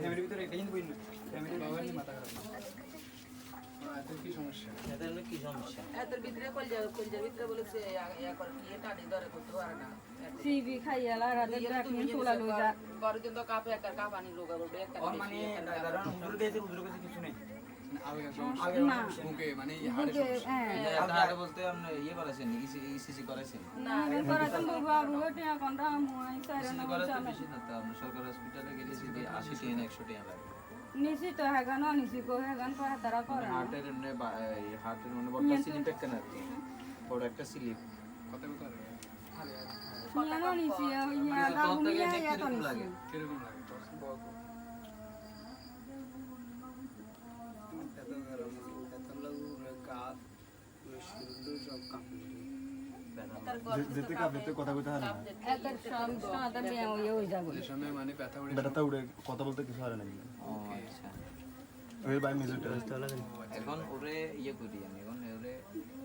ফ্যামিলির ভিতরে এটা কিন্তু বইন ফ্যামিলির বাবার নিয়ে মাথা খারাপ। না এত কি সমস্যা? এদের কি সমস্যা? এদের ভিতরে কলজা কলজার ভিতরে বলেছে ইয়া করে কি ধরে করতে পারে না। সিবি রাতে চুলা লইজা ঘরে কিন্তু কাপে একার কাপানি লোক বলবে একটা মানে হুজুর কাছে কিছু নেই। আগে সমস্যা আগে না। বুকে এই হাড়ে বুকে সমস্যা আপনার আগে বলতে আপনি করেছেন ইসিসি করেছেন না আমি করাতাম বাবু বাবু টিয়া কোনটা মুই সাইরা ইসিসি না করে তো চালা বেশি না তো আপনি সরকারি হসপিটালে গেলে যদি আশি টাকা একশো টাকা লাগে নিশি তো হেগান নিশি হেগান করা তারা করে হার্টের এমনি হার্টের মানে বড় স্লিপ একটা না বড় একটা স্লিপ কথা কথা নিয়া নিশি ইয়া তখন বাবু থেকে মিয়া দেখতে ইয়া তো কীরকম কীরকম লাগে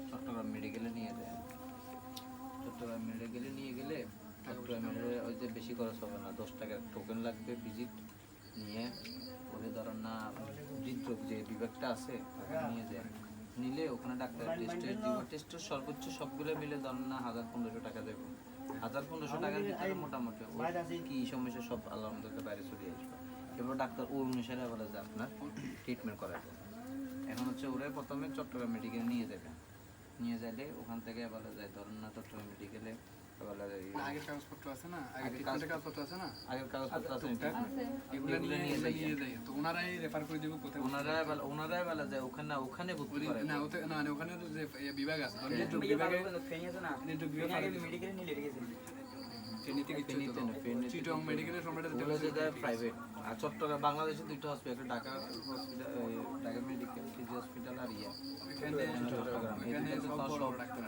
চট্টগ্রাম মেডিকেলে নিয়ে যায় চট্টগ্রাম ওই যে বেশি খরচ হবে না দশ টাকার টোকেন লাগবে ভিজিট নিয়ে ওরে ধরেন না হৃদরোগ যে বিভাগটা আছে নিয়ে যায় নিলে ওখানে ডাক্তার টেস্ট টেস্ট দিব। টেস্টের সর্বোচ্চ সবগুলো মিলে ধরেন না হাজার পনেরোশো টাকা দেবো। হাজার পনেরোশো টাকার ভিতরে মোটামুটি ওই কি সমস্যা সব আলহামদুলিল্লাহ বাইরে চলে আসবে। এবার ডাক্তার ওই অনুসারে বলে যে আপনার ট্রিটমেন্ট করা যাবে এখন হচ্ছে ওরা প্রথমে চট্টগ্রাম মেডিকেল নিয়ে যাবে। নিয়ে যাইলে ওখান থেকে বলা যায় ধরুন না চট্টগ্রাম মেডিকেলে আগের কাগজপত্র আছে না? আগের কাগজপত্র। আছে না? আগের কাগজপত্র আছে এগুলো নিয়ে নিয়ে এগুলো নিয়ে যাই। তো ওনারাই রেফার করে দিব কোথায় ওনারাই বলে ওনারাই বলা যায় ওখানে না ওখানে করে। না ওতে না মানে ওখানে তো যে বিভাগ আছে। ধরেন বিভাগে ফেনি আছে না। মেডিকেলে নিয়ে লেগে গেছে। ফেনীতে কিছু ফেনীতে না, চিটং মেডিকেলের সম্রাট ওগুলো যে প্রাইভেট আর চট্টগ্রাম বাংলাদেশে দুইটা hospital Dhaka hospital Dhaka medical PG hospital আর ইয়া। এখানে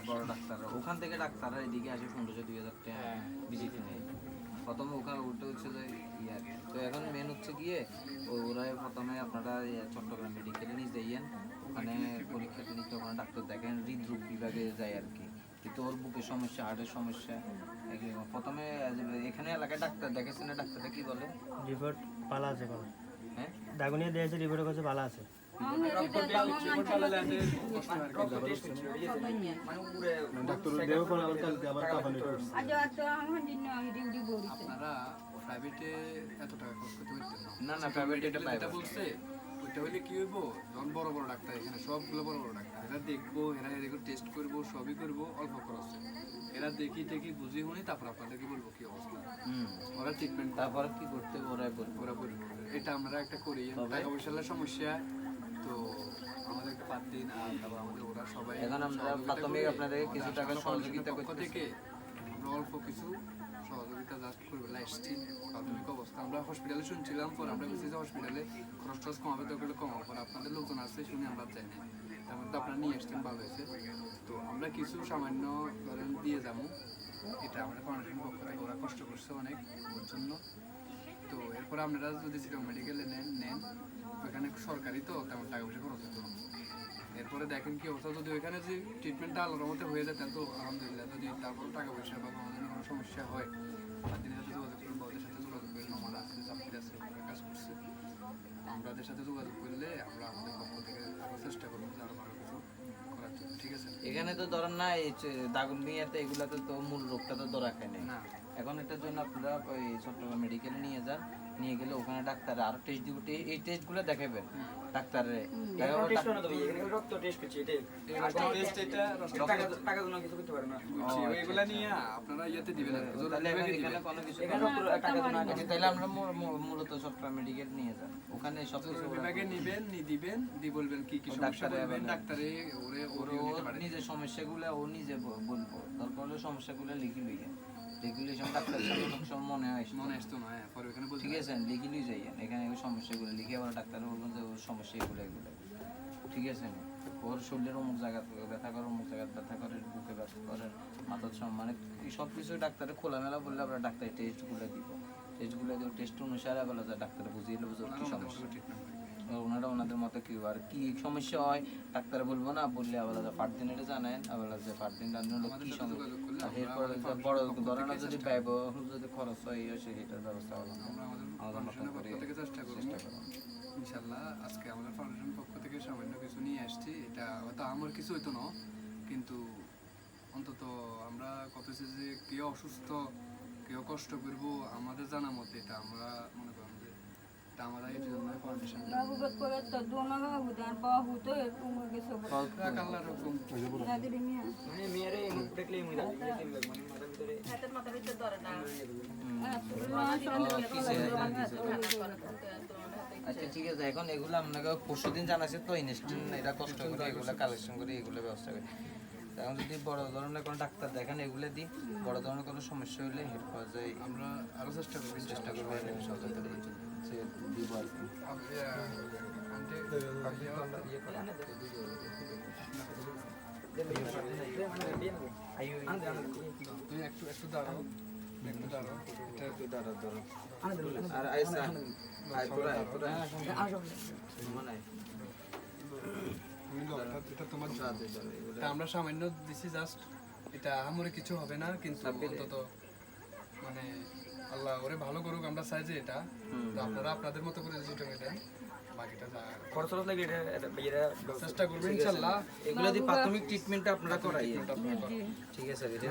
বড় ডাক্তার ওখান থেকে ডাক্তাররা এদিকে আসে পনেরোশো দুই হাজার টাকা ভিজিট নেয়। প্রথমে ওখানে উল্টো হচ্ছে যে ইয়ে তো এখন মেন হচ্ছে গিয়ে ও- ওরা প্রথমে আপনারা ইয়ে চট্টগ্রাম মেডিকেলে নিয়ে যাইয়েন। ওখানে পরীক্ষা টরীক্ষা ওখানে ডাক্তার দেখেন হৃদরোগ বিভাগে যায় আর কি। কিন্তু ওর বুকের সমস্যা হার্টের সমস্যা প্রথমে এখানে এলাকায় ডাক্তার দেখেছেন না ডাক্তারটা কি বলে? রিপোর্ট পালা আছে কোনো? হ্যাঁ? দাগুনিয়া দিয়েছে রিপোর্টের কাছে পালা আছে। আপনারা প্রাইভেটে এত টাকা খরচ করতে না। না প্রাইভেট এটা বলছে ওইটা হইলে কি হইব? যখন বড় বড় ডাক্তার এখানে সবগুলো বড় বড় ডাক্তার। এরা দেখব এরা টেস্ট করব সবই করব অল্প খরচে। এরা দেখি দেখি বুঝি শুনি তারপর আপনাদেরকে বলব কি অবস্থা। ওরা ট্রিটমেন্ট তারপর কি করতে ওরা বলব। এটা আমরা একটা করি। টাকা পয়সার সমস্যা। তো আমাদের একটা পাঁচ দিন আর তারপর আমাদের ওরা সবাই এখন আমরা প্রাথমিক। আপনাদেরকে কিছু টাকা সহযোগিতা করতেছি। থেকে আমরা অল্প কিছু সহযোগিতা জাস্ট করবে প্রাথমিক আমরা হসপিটালে শুনছিলাম, পর আমরা বুঝছি যে হসপিটালে খরচ টরচ কমাবে তো ওগুলো কমাবো পর আপনাদের লোকজন আছে শুনে আমরা চাই না তার মধ্যে আপনারা নিয়ে আসছেন, ভালো হয়েছে। তো আমরা কিছু সামান্য ধরেন দিয়ে যাব। এটা আমরা ফাউন্ডেশন পক্ষ থেকে, ওরা কষ্ট করছে অনেক ওর জন্য। তো এরপর আপনারা যদি সিটং মেডিকেলে নেন নেন। ওইখানে সরকারি তো, তেমন টাকা পয়সা খরচ হতো। এরপরে দেখেন কি অবস্থা, যদি ওইখানে যে ট্রিটমেন্টটা আলাদা মতো হয়ে যায় তো আলহামদুলিল্লাহ, যদি তারপর টাকা পয়সা বা কোনো সমস্যা হয় দিনের সাথে যোগাযোগ আছে চাকরি আছে ওরা কাজ করছে। আমাদের সাথে যোগাযোগ করলে আমরা আমাদের পক্ষ থেকে আরও চেষ্টা করব যে আরও ভালো কিছু করার জন্য ঠিক আছে? এখানে তো ধরেন না এই দাগুন মিয়াতে এগুলাতে তো মূল রোগটা তো ধরা খায় না। এখন এটার জন্য আপনারা ওই চট্টগ্রাম মেডিকেলে নিয়ে যান নিয়ে গেলে ওখানে ডাক্তার আরও টেস্ট দিব টে- এই টেস্টগুলো দেখাবেন ডাক্তারে। দেখাবো টেস্ট ডাক- না তবে এখানে রক্ত টেস্ট টেস্ট এটা টাকা টাকা জন্য কিছু করতে পারে না। ওইগুলা নিয়ে আপনারা ইয়েতে দিবেন কোনো কিছু আচ্ছা, তাহলে আমরা মূল- মূল- মূলত চট্টগ্রাম মেডিকেল নিয়ে যান। ওখানে সব কিছু বিভাগে নিবেন নি দিবেন দি বলবেন কি কি সমস্যা ডাক্তারে বলবেন। ডাক্তারে ওরে ওর নিজের সমস্যাগুলো ও নিজে বলব। দরকার হলে সমস্যাগুলো লিখে লইয়া রেগুলেশন ডাক্তার মনে হয় মনে আসতো না হ্যাঁ পরে ওখানে ঠিক আছে লিখে লিয়ে যাই এখানে ওই সমস্যাগুলো লিখে আবার ডাক্তার বলবেন যে ওর সমস্যা এগুলো এগুলো। ঠিক আছে ওর শরীরের অমুক জায়গা ব্যথা করে অমুক ব্যথা করে বুকে ব্যথা করে মাথার সম মানে এই সব কিছু ডাক্তারে খোলামেলা বললে আমরা ডাক্তার টেস্টগুলো দিব। টেস্টগুলো দিব টেস্ট অনুসারে বলা যায় ডাক্তার বুঝিয়ে নেব কি সমস্যা। ওনারা ওনাদের মতো কি আর কি সমস্যা হয় ডাক্তার বলব না বললে আবার পাঁচ দিন এটা জানেন আবার যে পাঁচ দিন রান্না কি সমস্যা বড় ধরনের যদি ব্যয়বহুল যদি খরচ হয় সেটার ব্যবস্থা হলো আমাদের মতো চেষ্টা করব। ইনশাল্লাহ আজকে আমাদের ফাউন্ডেশন পক্ষ থেকে সামান্য কিছু নিয়ে আসছি। এটা হয়তো আমার কিছু হইতো না কিন্তু অন্তত আমরা কতেছি যে কেউ অসুস্থ কেউ কষ্ট করব আমাদের জানা মতে এটা আমরা মনে করেন যে এটা আমরা আচ্ছা ঠিক আছে, এখন এগুলো আপনাকে পরশু জানাছে তো ইনস্ট্যান্ট এটা কষ্ট করে এগুলো কালেকশন করে এগুলো ব্যবস্থা করে। এখন যদি বড় ধরনের কোনো ডাক্তার দেখেন এগুলো দিই বড় ধরনের কোনো সমস্যা হলে হেল্প পাওয়া যায় আমরা আরও চেষ্টা করব চেষ্টা করব সহযোগিতা করার জন্য। যে দিব আর কি তুই একটু একটু দাঁড়াও একটু দাঁড়াও একটু দাঁড়াও দাঁড়াও আর আইসা আই আই তোরা মানে এটা- এটা তোমার এটা আমরা সামান্য দিছি জাস্ট এটা আহামরি কিছু হবে না কিন্তু অন্তত মানে আল্লাহ ওরে ভালো করুক আমরা চাই যে এটা। তো আপনারা আপনাদের মতো করে যেটা দেন বাকিটা যা চেষ্টা করবেন ইনশাল্লাহ। এগুলো দিয়ে প্রাথমিক ট্রিটমেন্টটা আপনারা করাই ঠিক আছে ঠিক